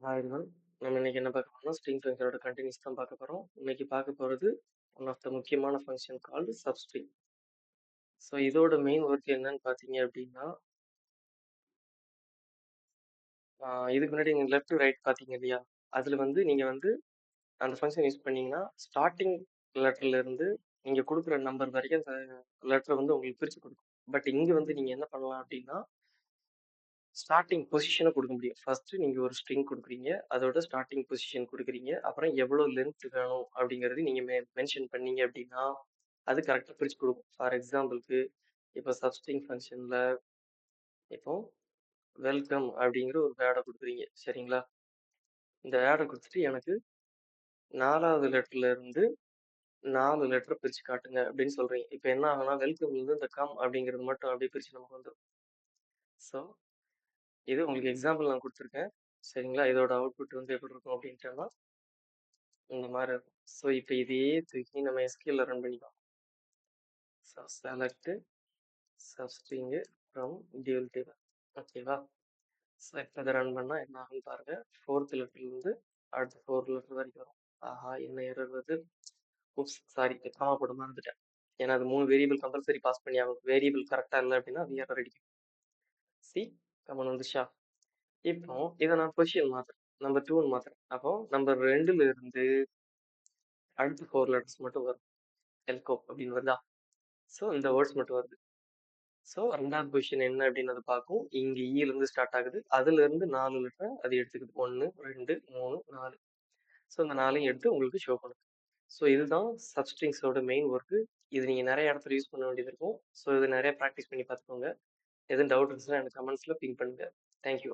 Hi ma'am நம்ம இன்னைக்கு என்ன பார்க்க போறோம்னா, ஸ்ட்ரிங் ஃபங்ஷனோட கன்டினியூஸ் தான் பார்க்க போறோம். இன்னைக்கு பார்க்க போறது ஒன் ஆஃப் த முக்கியமான ஃபங்ஷன் கால்டு சப்ஸ்ட்ரிங். ஸோ இதோட மெயின் ஒர்க் என்னன்னு பார்த்தீங்க அப்படின்னா, ஆ இதுக்கு முன்னாடி நீங்க லெஃப்ட், ரைட் பார்த்தீங்க இல்லையா? அதுல வந்து நீங்க வந்து அந்த ஃபங்ஷன் யூஸ் பண்ணீங்கன்னா, ஸ்டார்ட்டிங் லெட்டர்லேருந்து நீங்கள் நீங்க குடுக்குற நம்பர் வரைக்கும் அந்த லெட்டர வந்து உங்களுக்கு பிரிச்சு குடுக்கும். பட் இங்க வந்து நீங்க என்ன பண்ணலாம் அப்படின்னா ஸ்டார்ட்டிங் பொசிஷன குடுக்க முடியும். ஃபர்ஸ்ட் நீங்க ஒரு ஸ்ட்ரிங் குடுக்குறீங்க. அதோட ஸ்டார்ட்டிங் பொசிஷன் குடுக்குறீங்க. அப்புறம் எவ்வளோ லென்த் வேணும் அப்படிங்கிறது நீங்க மெ மென்ஷன் பண்ணீங்க அப்படின்னா, அது கரெக்ட்டா பிரிச்சு குடுக்கும். ஃபார் எக்ஸாம்பிள்க்கு இப்போ சப்ஸ்ட்ரிங் ஃபங்ஷன்ல இப்போ வெல்கம் அப்படிங்கிற ஒரு வேர்ட குடுக்குறீங்க. சரிங்களா? இந்த வேர்ட குடுத்துட்டு எனக்கு 4வது லெட்டர்ல இருந்து 4 லெட்டர் பிரிச்சு காட்டுங்க அப்படின்னு சொல்றீங்க. இப்ப என்ன ஆகும்னா, வெல்கம்லருந்து இந்த கம் அப்படிங்கிறது மட்டும் அப்படியே பிரிச்சு நமக்கு வந்துரும். ஸோ இது உங்களுக்கு எக்ஸாம்பிள் நான் கொடுத்துருக்கேன் சரிங்களா? இதோட அவுட்புட் வந்து எப்படி இருக்கும் அப்படின்ட்டோம்னா இந்த மாரி இருக்கும். ஸோ இப்ப இதையே தூக்கி நம்ம எஸ்கியூஎல்ல ரன் பண்ணிக்கலாம். So select substring from dual table. ஓகேவா? ஸோ இப்ப இத ரன் பண்ணா என்ன ஆகும்னு பாருங்க. 4த் லெட்டர்லருந்து அடுத்த 4 லெட்டர் வரைக்கும் வரும். ஆஹா! என்ன எரர் வருது? உப்ஸ் சாரி காமா போட மறந்துட்டேன். ஏன்னா அது 3 வேரியபிள் கம்பல்சரி பாஸ் பண்ணி ஆகணும். வேரியபிள் கரெக்ட்டா இல்ல அப்படின்னா அது எரர் அடிக்கும். சி கமாண்ட் வந்துருச்சா? இப்போ இத நான் பொசிஷன் மாத்துறேன். நம்பர் 2ன்னு மாத்துறேன். அப்போ நம்பர் 2ல இருந்து அடுத்த 4 லெட்டர்ஸ் மட்டும் வரும். எல்கோ அப்படின்னு வருதா? ஸோ இந்த வேர்ட்ஸ் மட்டும் வருது. ஸோ 2வது பொசிஷன் என்ன அப்படின்னு அது பார்க்கும். இங்க இருந்து ஸ்டார்ட் ஆகுது. அதுலருந்து 4 லெட்டர அது எடுத்துக்குது. 1, 2, 3, 4. ஸோ இந்த 4யும் எடுத்து உங்களுக்கு ஷோ பண்ணுது. ஸோ இதுதான் சப்ஸ்ட்ரிங்ஸோட மெயின் ஒர்க்கு. இது நீங்க நெறைய இடத்துல யூஸ் பண்ண வேண்டியது இருக்கும். ஸோ இத நெறைய பிராக்டிஸ் பண்ணி பார்த்துக்கோங்க. எதுவும் டவுட் இருந்துச்சுன்னா எனக்கு கமெண்ட்ஸ்ல பிங் பண்ணுங்க. Thank you